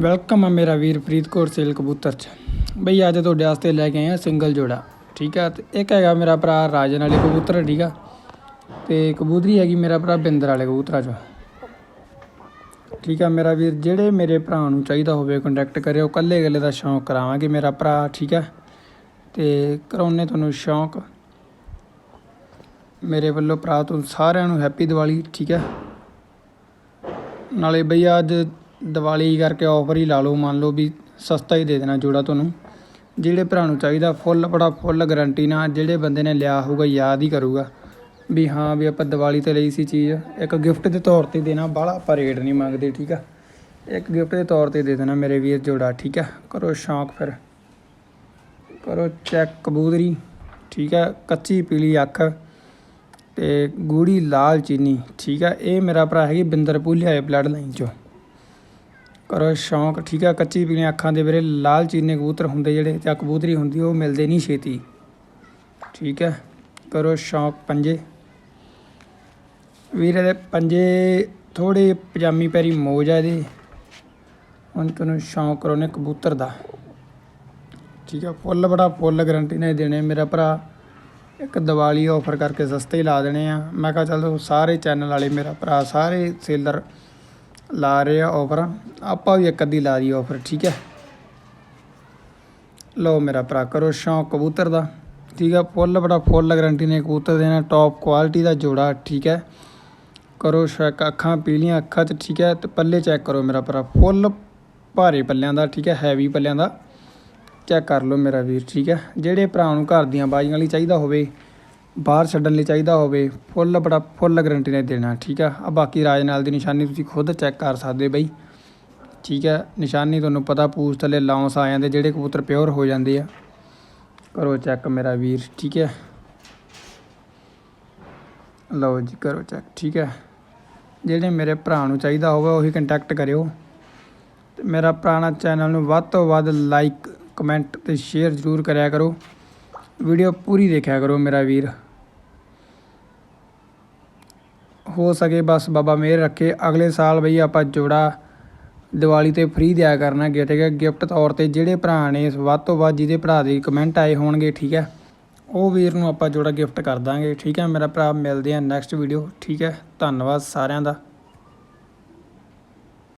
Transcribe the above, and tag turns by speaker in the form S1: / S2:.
S1: Welcome ਆ ਮੇਰਾ ਵੀਰ Faridkot sale ਕਬੂਤਰ ਚ। ਬਈ ਅੱਜ ਤੁਹਾਡੇ ਵਾਸਤੇ ਲੈ ਕੇ ਆਏ ਆ ਸਿੰਗਲ ਜੋੜਾ, ਠੀਕ ਆ? ਤੇ ਇੱਕ ਹੈਗਾ ਮੇਰਾ ਭਰਾ ਰਾਜਨ ਵਾਲੇ ਕਬੂਤਰ, ਠੀਕ ਆ? ਤੇ ਕਬੂਤਰੀ ਹੈਗੀ ਮੇਰਾ ਭਰਾ ਬਿੰਦਰ ਵਾਲੇ ਕਬੂਤਰਾਂ ਚੋਂ। ਠੀਕ ਆ, ਮੇਰਾ ਵੀਰ, ਜਿਹੜੇ ਮੇਰੇ ਭਰਾ ਨੂੰ ਚਾਹੀਦਾ ਹੋਵੇ ਕੰਟੈਕਟ ਕਰਿਓ, ਕੱਲੇ ਗੱਲੇ ਦਾ ਸ਼ੌਂਕ ਕਰਾਵਾਂਗੇ ਮੇਰਾ ਭਰਾ, ਠੀਕ ਆ? ਤੇ ਕਰਾਉਣੇ ਤੁਹਾਨੂੰ ਸ਼ੌਂਕ। ਮੇਰੇ ਵੱਲੋਂ ਭਰਾ ਤੋਂ ਸਾਰਿਆਂ ਨੂੰ ਹੈਪੀ ਦੀਵਾਲੀ, ਠੀਕ ਆ? ਨਾਲੇ ਬਈ ਅੱਜ ਦੀਵਾਲੀ ਕਰਕੇ ਆਫਰ ਹੀ ਲਾ ਲਓ, ਮੰਨ ਲਓ ਵੀ ਸਸਤਾ ਹੀ ਦੇ ਦੇਣਾ ਜੋੜਾ ਤੁਹਾਨੂੰ। ਜਿਹੜੇ ਭਰਾ ਨੂੰ ਚਾਹੀਦਾ ਫੁੱਲ ਬੜਾ ਫੁੱਲ ਗਾਰੰਟੀ ਨਾਲ ਜਿਹੜੇ ਬੰਦੇ ਨੇ ਲਿਆ ਹੋਊਗਾ, ਯਾਦ ਹੀ ਕਰੂਗਾ। ਵੀ ਹਾਂ ਵੀ ਆਪਾਂ ਦੀਵਾਲੀ ਤੇ ਲਈ ਸੀ ਚੀਜ਼। ਇੱਕ ਗਿਫਟ ਦੇ ਤੌਰ ਤੇ ਦੇਣਾ, ਬਾਹਲਾ ਆਪਾਂ ਰੇਟ ਨਹੀਂ ਮੰਗਦੇ, ਠੀਕ ਆ? ਇੱਕ ਗਿਫਟ ਦੇ ਤੌਰ ਤੇ ਦੇ ਦੇਣਾ ਮੇਰੇ ਵੀਰ ਜੋੜਾ, ਠੀਕ ਆ? ਕਰੋ ਸ਼ੌਂਕ ਫਿਰ। ਕਰੋ ਚੈੱਕ ਕਬੂਤਰੀ, ਠੀਕ ਆ? ਕੱਚੀ ਪੀਲੀ ਅੱਖ ਤੇ ਗੂੜੀ ਲਾਲ ਚੀਨੀ, ਠੀਕ ਆ? ਇਹ ਮੇਰਾ ਭਰਾ ਹੈਗੀ ਬਿੰਦਰ ਪੁੱਲਿਆ ਬਲੱਡ ਲਾਈਨ ਚੋਂ। ਕਰੋ ਸ਼ੌਂਕ, ਠੀਕ ਆ, ਕੱਚੀ ਪੀਲੀਆਂ ਅੱਖਾਂ ਦੇ ਵੀਰੇ ਲਾਲ ਚੀਨੇ ਕਬੂਤਰ ਹੁੰਦੇ ਜਿਹੜੇ ਜਾਂ ਕਬੂਤਰੀ ਹੁੰਦੀ, ਉਹ ਮਿਲਦੇ ਨਹੀਂ ਛੇਤੀ। ਠੀਕ ਹੈ ਕਰੋ ਸ਼ੌਂਕ ਪੰਜੇ। ਵੀਰੇ ਦੇ ਪੰਜੇ ਥੋੜੇ ਪਜਾਮੀ ਪੈਰੀ ਮੋਜ ਆ ਇਹਦੇ। ਹੁਣ ਤੁਹਾਨੂੰ ਸ਼ੌਂਕ ਕਰੋ ਨੇ ਕਬੂਤਰ ਦਾ। ਠੀਕ ਹੈ ਫੁੱਲ ਬੜਾ ਫੁੱਲ ਗਰੰਟੀ ਨੇ ਦੇਣੇ ਮੇਰਾ ਭਰਾ। ਇੱਕ ਦੀਵਾਲੀ ਆਫਰ ਕਰਕੇ ਸਸਤੇ ਹੀ ਲਾ ਦੇਣੇ ਆ। ਮੈਂ ਕਿਹਾ ਚਲੋ ਸਾਰੇ ਚੈਨਲ ਵਾਲੇ, ਮੇਰਾ ਭਰਾ, ਸਾਰੇ ਸੇਲਰ ਲਾ ਰਹੇ ਆ ਆਫਰ ਆਪਾਂ ਵੀ ਇੱਕ ਅੱਧੀ ਲਾ ਦੀ ਆਫਰ ਠੀਕ ਹੈ? ਲਓ ਮੇਰਾ ਭਰਾ ਕਰੋ ਸ਼ੌਂਕ ਕਬੂਤਰ ਦਾ। ਠੀਕ ਹੈ, ਫੁੱਲ ਬੜਾ ਫੁੱਲ ਗਾਰੰਟੀ ਨੇ ਕਬੂਤਰ ਦੇਣਾ ਟੌਪ ਕੁਆਲਿਟੀ ਦਾ ਜੋੜਾ, ਠੀਕ ਹੈ? ਕਰੋ ਸ਼ੱਕ, ਅੱਖਾਂ ਪੀਲੀਆਂ, ਅੱਖਾਂ 'ਚ, ਠੀਕ ਹੈ? ਤੇ ਪੱਲੇ ਚੈੱਕ ਕਰੋ ਮੇਰਾ ਭਰਾ, ਫੁੱਲ ਭਾਰੇ ਪੱਲਿਆਂ ਦਾ, ਠੀਕ ਹੈ? ਹੈਵੀ ਪੱਲਿਆਂ ਦਾ। ਚੈੱਕ ਕਰ ਲਓ ਮੇਰਾ ਵੀਰ, ਠੀਕ ਹੈ? ਜਿਹੜੇ ਭਰਾ ਨੂੰ ਘਰ ਦੀਆਂ ਬਾਜੀਆਂ ਲਈ ਚਾਹੀਦਾ ਹੋਵੇ ਬਾਹਰ ਛੱਡਣ ਲਈ ਚਾਹੀਦਾ ਹੋਵੇ, ਫੁੱਲ ਬੜਾ, ਫੁੱਲ ਗਰੰਟੀ ਨੇ ਦੇਣਾ, ਠੀਕ ਆ? ਆ ਬਾਕੀ ਰਾਜ ਨਾਲ ਦੀ ਨਿਸ਼ਾਨੀ ਤੁਸੀਂ ਖੁਦ ਚੈੱਕ ਕਰ ਸਕਦੇ ਬਈ। ਠੀਕ ਹੈ ਨਿਸ਼ਾਨੀ ਤੁਹਾਨੂੰ ਪਤਾ ਪੂਛ ਥੱਲੇ ਲੌਂਸ ਆ ਜਾਂਦੇ, ਜਿਹੜੇ ਕਬੂਤਰ ਪਿਓਰ ਹੋ ਜਾਂਦੇ ਆ। ਕਰੋ ਚੈੱਕ ਮੇਰਾ ਵੀਰ, ਠੀਕ ਹੈ ਲਓ ਜੀ, ਕਰੋ ਚੈੱਕ ਠੀਕ ਹੈ ਜਿਹੜੇ ਮੇਰੇ ਭਰਾ ਨੂੰ ਚਾਹੀਦਾ ਹੋਵੇ, ਉਹੀ ਕੰਟੈਕਟ ਕਰਿਓ। ਤੇ ਮੇਰਾ ਪੁਰਾਣਾ ਚੈਨਲ ਨੂੰ ਵੱਧ ਤੋਂ ਵੱਧ ਲਾਈਕ ਕਮੈਂਟ ਤੇ ਸ਼ੇਅਰ ਜ਼ਰੂਰ ਕਰਿਆ ਕਰੋ। ਵੀਡੀਓ ਪੂਰੀ ਦੇਖਿਆ ਕਰੋ ਮੇਰਾ ਵੀਰ। ਹੋ ਸਕੇ, ਬਸ ਬਾਬਾ ਮਿਹਰ ਰੱਖੇ। ਅਗਲੇ ਸਾਲ ਬਈ ਆਪਾਂ ਜੋੜਾ ਦੀਵਾਲੀ ਤੇ ਫ੍ਰੀ ਦਿਆ ਕਰਨਾ ਠੀਕ ਹੈ? ਗਿਫਟ ਤੌਰ ਤੇ ਜਿਹੜੇ ਭਰਾ ਨੇ, ਵੱਧ ਤੋਂ ਵੱਧ ਜਿਹਦੇ ਭਰਾ ਦੇ ਕਮੈਂਟ ਆਏ ਹੋਣਗੇ, ਠੀਕ ਹੈ? ਉਹ ਵੀਰ ਨੂੰ ਆਪਾਂ ਜੋੜਾ ਗਿਫਟ ਕਰ ਦਾਂਗੇ, ਠੀਕ ਹੈ? ਮੇਰਾ ਭਰਾ, ਮਿਲਦੇ ਆ ਨੈਕਸਟ ਵੀਡੀਓ ਠੀਕ ਹੈ? ਧੰਨਵਾਦ ਸਾਰਿਆਂ ਦਾ।